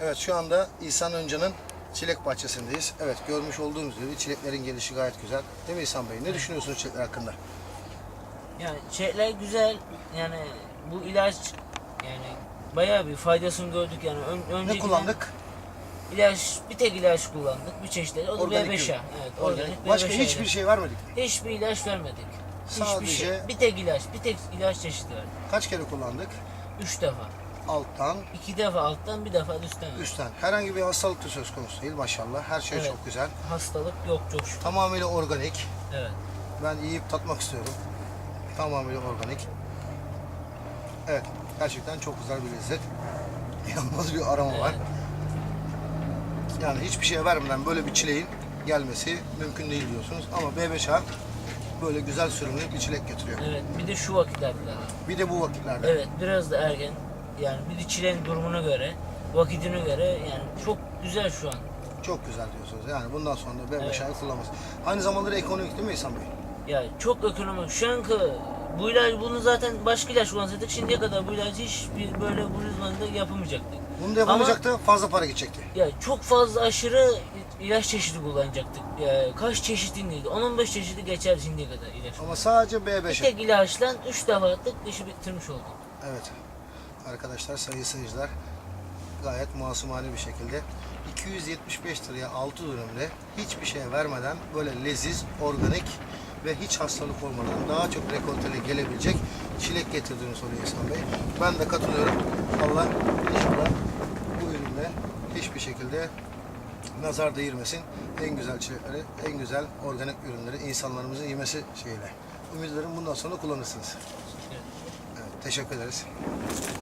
Evet şu anda İhsan Önca'nın çilek bahçesindeyiz. Evet görmüş olduğunuz gibi çileklerin gelişi gayet güzel. Değil mi İhsan Bey? Ne düşünüyorsunuz çilekler hakkında? Yani çiçekler güzel. Yani bu ilaç yani bayağı bir faydasını gördük yani. Ön, Ne önceki kullandık? İlaç, bir tek ilaç kullandık. Bir çeşitleri. O da Organik B5'a. ürün. Evet, Organik. organik. Başka B5'a hiçbir ilaç. şey vermedik. Hiçbir ilaç vermedik. Hiçbir Sadece- şey. Bir tek ilaç, bir tek ilaç çeşidi verdik. Kaç kere kullandık? Üç defa. Alttan, İki defa alttan, bir defa üstten. üstten. Herhangi bir hastalık da söz konusu değil maşallah. Her şey Evet. çok güzel. Hastalık yok çok şükür. Tamamıyla organik. Evet. Ben yiyip tatmak istiyorum. Tamamıyla organik. Evet, gerçekten çok güzel bir lezzet. İnanılmaz bir aroma var. Evet. Yani hiçbir şey vermeden böyle bir çileğin gelmesi mümkün değil diyorsunuz. Ama B5A böyle güzel sürümlü bir çilek getiriyor. Evet. Bir de şu vakitlerde. Bir de bu vakitlerde. Evet. Biraz da ergen. Yani bir de çilenin durumuna göre, vakitine göre yani çok güzel şu an. Çok güzel diyorsunuz. Yani bundan sonra da B5A'yı kullanmaz. Aynı zamanda da ekonomik değil mi İhsan Bey? Yani çok ekonomik. Şu anki bu ilaç bunu zaten başka ilaç kullansaydık şimdiye kadar bu ilacı hiçbir böyle bu zamanda yapamayacaktık. Bunu da yapamayacaktı, fazla para gidecekti. Ya çok fazla aşırı ilaç çeşidi kullanacaktık. Ya kaç çeşitindeydi? 10-15 çeşidi geçer şimdiye kadar ilaç. Ama sadece Bir B5A. tek ilaçla 3 defa attık, işi bitirmiş olduk. Evet. Arkadaşlar sayın seyirciler gayet masumane bir şekilde 275 liraya 6 dönemde hiçbir şey vermeden böyle leziz, organik ve hiç hastalık olmadan daha çok rekoltele gelebilecek çilek getirdiğini soruyor İhsan Bey. Ben de katılıyorum. Allah inşallah bu ürünle hiçbir şekilde nazar değirmesin. En güzel çilekleri, en güzel organik ürünleri insanlarımızın yemesi şeyle. Ümit bundan sonra kullanırsınız. Evet, teşekkür ederiz.